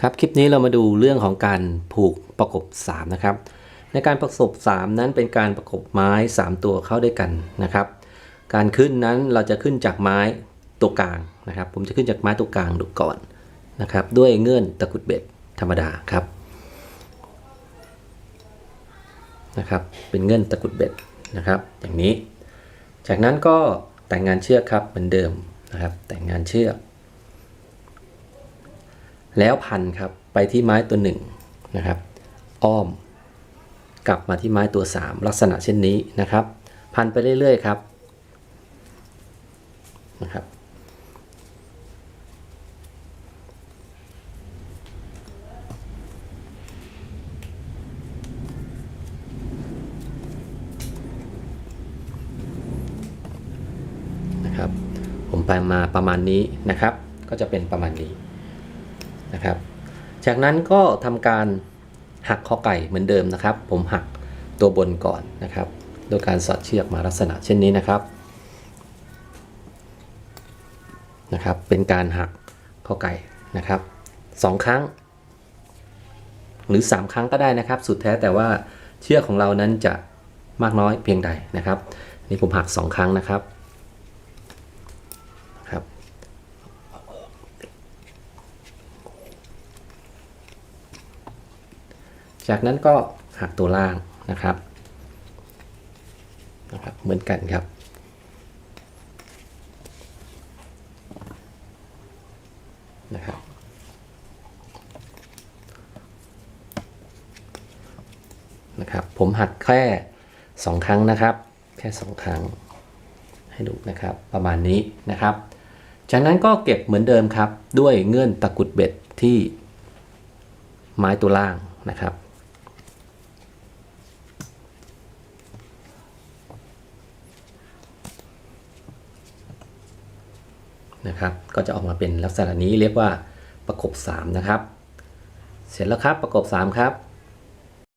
ครับคลิปนี้เรามาดูเรื่องของการผูกประกบ3นะครับในการประกบ3นั้นเป็นการประกบไม้ 3 ตัวเข้าด้วยกันนะครับ การขึ้นนั้นเราจะขึ้นจากไม้ตัวกลางนะครับ ผมจะขึ้นจากไม้ตัวกลางดูก่อนนะครับ ด้วยเงื่อนตะกุดเบ็ดธรรมดาครับนะครับเป็นเงื่อนตะกุดเบ็ดนะครับ อย่างนี้ จากนั้นก็แต่งงานเชือกครับเหมือนเดิมนะครับ แต่งงานเชือก แล้วพันครับไปที่ไม้ตัวหนึ่งนะครับ อ้อม กลับมาที่ไม้ตัว 3 ลักษณะเช่นนี้นะครับ พันไปเรื่อยๆครับนะครับ นะครับ ผมไปมาประมาณนี้นะครับ ก็จะเป็นประมาณนี้ นะครับ จากนั้นก็ทำการหักข้อไก่เหมือนเดิมนะครับ ผมหักตัวบนก่อนนะครับ โดยการสอดเชือกมาลักษณะเช่นนี้นะครับนะครับ เป็นการหักข้อไก่นะครับสองครั้ง หรือ 3 ครั้งก็ได้นะครับ สุดแท้แต่ว่าเชือกของเรานั้นจะมากน้อยเพียงใดนะครับนี่ผมหัก 2 ครั้งนะครับ จากนั้นก็หักตัวล่างนะครับนะครับ เหมือนกันครับ นะครับ นะครับ ผมหักแค่สองครั้งนะครับ แค่สองครั้ง ให้ดูนะครับ ประมาณนี้นะครับ จากนั้นก็เก็บเหมือนเดิมครับ ด้วยเงื่อนตะกุดเบ็ดที่ไม้ตัวล่างนะครับ นะครับ ก็จะออกมาเป็นลักษณะนี้เรียกว่าประกบ3นะครับ เสร็จแล้วครับประกบ3ครับ